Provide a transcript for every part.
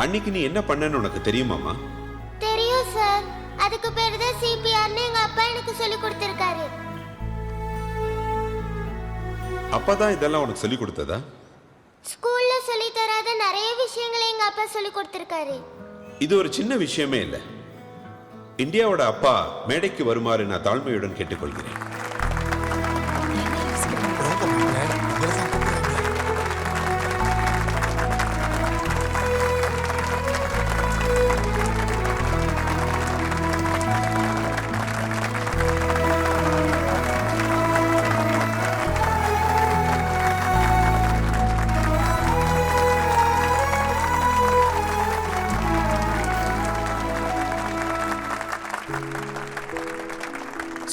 அன்னைக்கு நீ என்ன பண்ணன்னு உனக்கு தெரியுமாமா தெரியும் சார் அதுக்கு பேரு தான் சிபிஆர்னு எங்க அப்பா எனக்கு சொல்லி கொடுத்திருக்காரு. அப்பதான் இதெல்லாம் உனக்கு சொல்லி கொடுத்ததா? ஸ்கூல்ல சொல்லி தராத நிறைய விஷயங்களை எங்க அப்பா சொல்லி கொடுத்திருக்காரு. இது ஒரு சின்ன விஷயமே இல்லை. இந்தியாவோட அப்பா மேடைக்கு வருமாறு நான் தாழ்மையுடன் கேட்டுக்கொள்கிறேன்.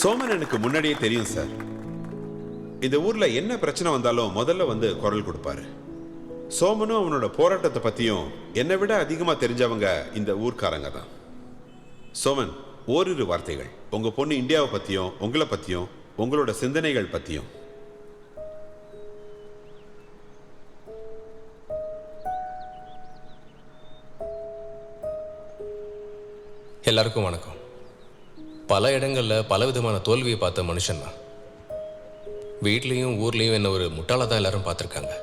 சோமன் எனக்கு முன்னாடியே தெரியும் சார் இந்த ஊர்ல என்ன பிரச்சனை வந்தாலும் முதல்ல வந்து குரல் கொடுப்பாரு. சோமனும் அவனோட போராட்டத்தை பத்தியும் என்னை விட அதிகமா தெரிஞ்சவங்க இந்த ஊர்க்காரங்க தான். சோமன் ஓரிரு வார்த்தைகள். உங்க பொண்ணு இந்தியாவை பத்தியும் உங்களை பத்தியும் உங்களோட சிந்தனைகள் பத்தியும். எல்லாருக்கும் வணக்கம். பல இடங்களில் பல விதமான தோல்வியை பார்த்த மனுஷன் தான். வீட்லேயும் ஊர்லேயும் என்ன ஒரு முட்டாளாக தான் எல்லாரும் பார்த்துருக்காங்க.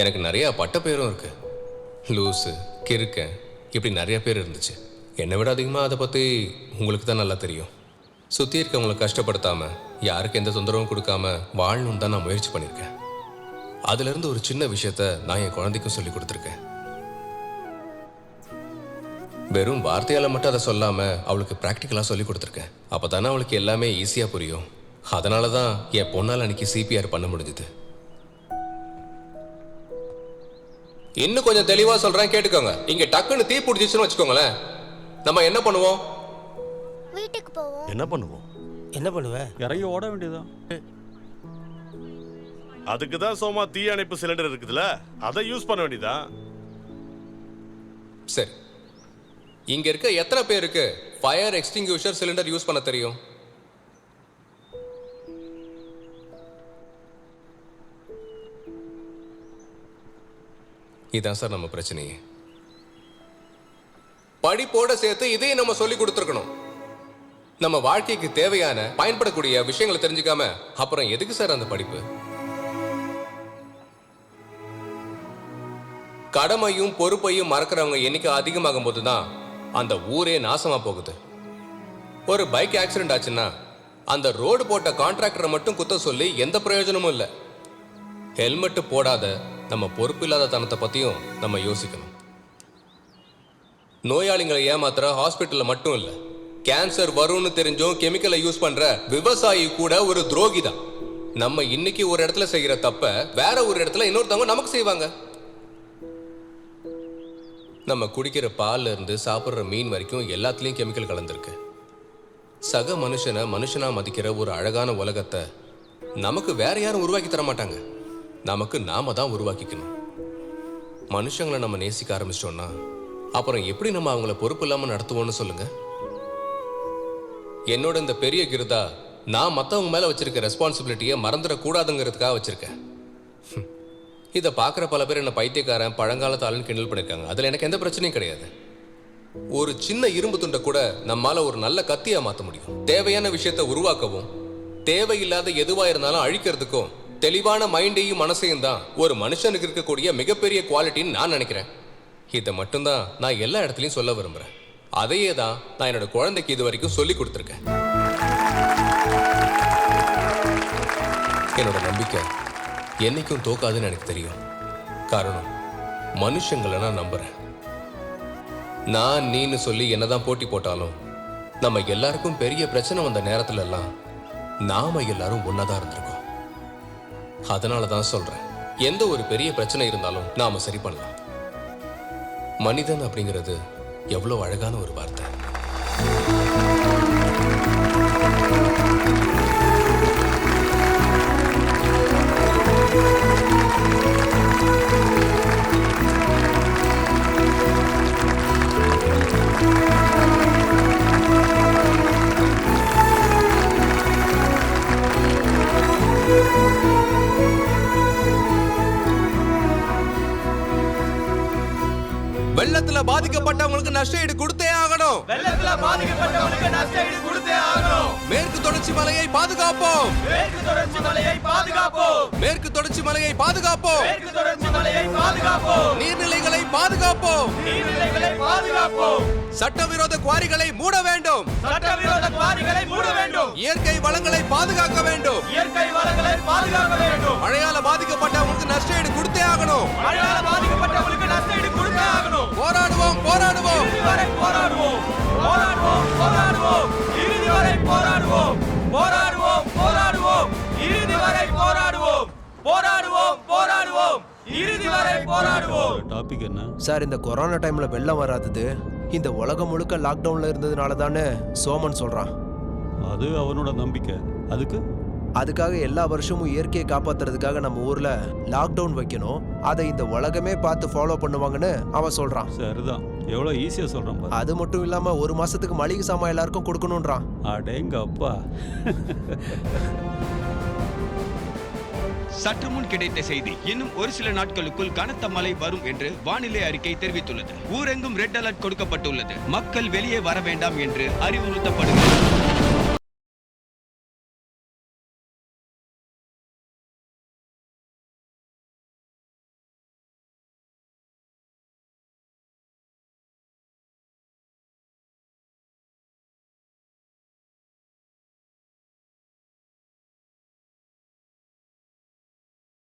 எனக்கு நிறையா பட்ட பேரும் இருக்கு. லூஸு கிறுக்கன் இப்படி நிறைய பேர் இருந்துச்சு. என்னை விட அதிகமாக அதை பற்றி உங்களுக்கு தான் நல்லா தெரியும். சுற்றி இருக்கவங்களை கஷ்டப்படுத்தாமல் யாருக்கு எந்த தொந்தரவும் கொடுக்காம வாழணும்னு தான் நான் முயற்சி பண்ணியிருக்கேன். அதுலேருந்து ஒரு சின்ன விஷயத்த நான் என் குழந்தைக்கும் சொல்லி கொடுத்துருக்கேன். வெறும் வார்த்தையால மட்டும் அதை சொல்லாம அவளுக்கு ப்ராக்டிக்கலா சொல்லி கொடுத்துருக்கேன். அப்பதானே அவளுக்கு எல்லாமே ஈஸியா புரியும். அதனால தான் என் பொண்ணால் அன்னைக்கு சிபிஆர் பண்ண முடிஞ்சது. இன்னும் கொஞ்சம் தெளிவா சொல்றேன் கேட்டுக்கோங்க. இங்க டக்குன்னு தீ பிடிச்சிச்சுன்னு வச்சுக்கோங்களேன். நம்ம என்ன பண்ணுவோம்? வீட்டுக்கு போவோம். என்ன பண்ணுவோம்? என்ன பண்ணுவ? இறங்கி ஓட வேண்டியதுதான். அதுக்கு தான் சோமா தீ அணைப்பு சிலிண்டர் இருக்குதுல்ல அதை யூஸ் பண்ண வேண்டியதான் சரி. இங்க இருக்க எத்தனை பேருக்கு ஃபயர் எக்ஸ்டிங்யூஷர் சிலிண்டர் யூஸ் பண்ண தெரியும்? இதான் சார் நம்ம பிரச்சனையே. படிப்போட சேர்த்து இதையும் நம்ம சொல்லி கொடுத்துருக்கணும். நம்ம வாழ்க்கைக்கு தேவையான பயன்படக்கூடிய விஷயங்களை தெரிஞ்சுக்காம அப்புறம் எதுக்கு சார் அந்த படிப்பு? கடமையும் பொறுப்பையும் மறக்கிறவங்க எண்ணிக்கை அதிகமாகும் போது தான் அந்த ஊரே நாசமா போகுது. ஒரு பைக் ஆக்சிடென்ட் ஆச்சுன்னா அந்த ரோடு போட்ட கான்ட்ராக்டரை மட்டும் குத்த சொல்லி எந்த பிரயோஜனமும் இல்லை. ஹெல்மெட்டு போடாத நம்ம பொறுப்பு இல்லாத தனத்தை பற்றியும் நம்ம யோசிக்கணும். நோயாளிகளை ஏமாத்துற ஹாஸ்பிட்டலில் மட்டும் இல்லை கேன்சர் வரும்னு தெரிஞ்சும் கெமிக்கலை யூஸ் பண்ணுற விவசாயி கூட ஒரு துரோகி தான் நம்ம இன்னைக்கு ஒரு இடத்துல செய்கிற தப்ப வேற ஒரு இடத்துல இன்னொருத்தவங்க நமக்கு செய்வாங்க. நம்ம குடிக்கிற பால்லேருந்து சாப்பிட்ற மீன் வரைக்கும் எல்லாத்துலேயும் கெமிக்கல் கலந்துருக்கு. சக மனுஷனை மனுஷனாக மதிக்கிற ஒரு அழகான உலகத்தை நமக்கு வேற யாரும் உருவாக்கி தர மாட்டாங்க. நமக்கு நாம தான் உருவாக்கிக்கணும். மனுஷங்களை நம்ம நேசிக்க ஆரம்பிச்சிட்டோம்னா அப்புறம் எப்படி நம்ம அவங்கள பொறுப்பு இல்லாமல் நடத்துவோம்னு சொல்லுங்க? என்னோட இந்த பெரிய கிருதா நான் மற்றவங்க மேலே வச்சிருக்க ரெஸ்பான்சிபிலிட்டியை மறந்துடக்கூடாதுங்கிறதுக்காக வச்சிருக்கேன். இதை பார்க்குற பல பேர் என்ன பைத்தியக்காரன் பழங்காலத்து ஆளுன்னு கிண்டல் பண்ணியிருக்காங்க. அதில் எனக்கு எந்த பிரச்சனையும் கிடையாது. ஒரு சின்ன இரும்பு துண்டை கூட நம்மால ஒரு நல்ல கத்தியா மாற்ற முடியும். தேவையான விஷயத்தை உருவாக்கவும் தேவையில்லாத எதுவா இருந்தாலும் அழிக்கிறதுக்கும் தெளிவான மைண்டையும் மனசையும் தான் ஒரு மனுஷனுக்கு இருக்கக்கூடிய மிகப்பெரிய குவாலிட்டின்னு நான் நினைக்கிறேன். இதை மட்டும்தான் நான் எல்லா இடத்துலையும் சொல்ல விரும்புறேன். அதையே தான் நான் என்னோட குழந்தைக்கு இது வரைக்கும் சொல்லி கொடுத்துருக்கேன். என்னோட நம்பிக்கை. என்னைக்கும் தோக்காதுன்னு எனக்கு தெரியும். காரணம் மனுஷங்களை நான் நம்புறேன். நான் நீன்னு சொல்லி என்னதான் போட்டி போட்டாலும் நம்ம எல்லாருக்கும் பெரிய பிரச்சனை வந்த நேரத்துல எல்லாம் நாம எல்லாரும் ஒன்னாதான் இருந்திருக்கோம். அதனால தான் சொல்றேன் எந்த ஒரு பெரிய பிரச்சனை இருந்தாலும் நாம சரி பண்ணலாம். மனிதன் அப்படிங்கிறது எவ்வளவு அழகான ஒரு வார்த்தை. பாதிக்கப்பட்டவங்களுக்கு நஷ்ட ஈடு கொடுத்தே ஆகணும். வெள்ளத்துல பாதிக்கப்பட்டவனுக்கு நஷ்ட ஈடு கொடுத்தே ஆகணும். மேற்கு தொடர்ச்சி மலையை பாதுகாப்போம். மேற்கு தொடர்ச்சி மலையை பாதுகாப்போம். மேற்கு தொடர்ச்சி மலையை பாதுகாப்போம். மேற்கு தொடர்ச்சி மலையை பாதுகாப்போம். நீர்நிலைகளை பாதுகாப்போம். நீர்நிலைகளை பாதுகாப்போம். சட்டவிரோத குவாரிகளை மூட வேண்டும். சட்டவிரோத குவாரிகளை மூட வேண்டும். இயற்கை வளங்களை பாதுகாக்க வேண்டும். இயற்கை வளங்களை பாதுகாக்க வேண்டும். மழையால பாதிக்கப்பட்டவங்களுக்கு நஷ்ட ஈடு கொடுத்தே ஆகணும். மழையால பாதிக்கப்பட்டவர்களுக்கு நஷ்ட ஈடு கொடுத்தே ஆகணும். போராடுவோம் போராடுவோம். இறுதி வரை போராடுவோம். போராடுவோம் போராடுவோம். இறுதி வரை போராடுவோம். போராடுவோம் போராடுவோம். இறுதி வரை போராடுவோம். போராடுவோம் போராடுவோம். இறுதி வரை போராடுவோம். டாபிக் என்ன? சார் இந்த கொரோனா டைம்ல வெள்ளம் வராதது இந்த உலகம் முழுக்க லாக்டவுன்ல இருந்ததுனால தானே சோமன் சொல்றான். அது அவனோட நம்பிக்கை. அதுக்கு? அதுக்காக எல்லா வருஷமும் இயற்கையை காப்பாத்துறதுக்காக நம்ம ஊர்ல லாக்டவுன் வைக்கணும். அதை இந்த உலகமே பார்த்து ஃபாலோ பண்ணுவாங்கன்னு அவன் சொல்றான். சரிதான். எவ்வளோ ஈஸியாக சொல்கிறேன் பாரு. அது மட்டும் இல்லாம ஒரு மாசத்துக்கு மளிகை சாமான் எல்லாருக்கும் கொடுக்கணும்ன்றான். அடேங்க அப்பா சற்று முன் கிடைத்த செய்தி இன்னும் ஒரு சில நாட்களுக்குள் கனத்த மழை வரும் என்று வானிலை அறிக்கை தெரிவித்துள்ளது. ஊரெங்கும் ரெட் அலர்ட் கொடுக்கப்பட்டுள்ளது. மக்கள் வெளியே வர வேண்டாம் என்று அறிவுறுத்தப்படுகிறது.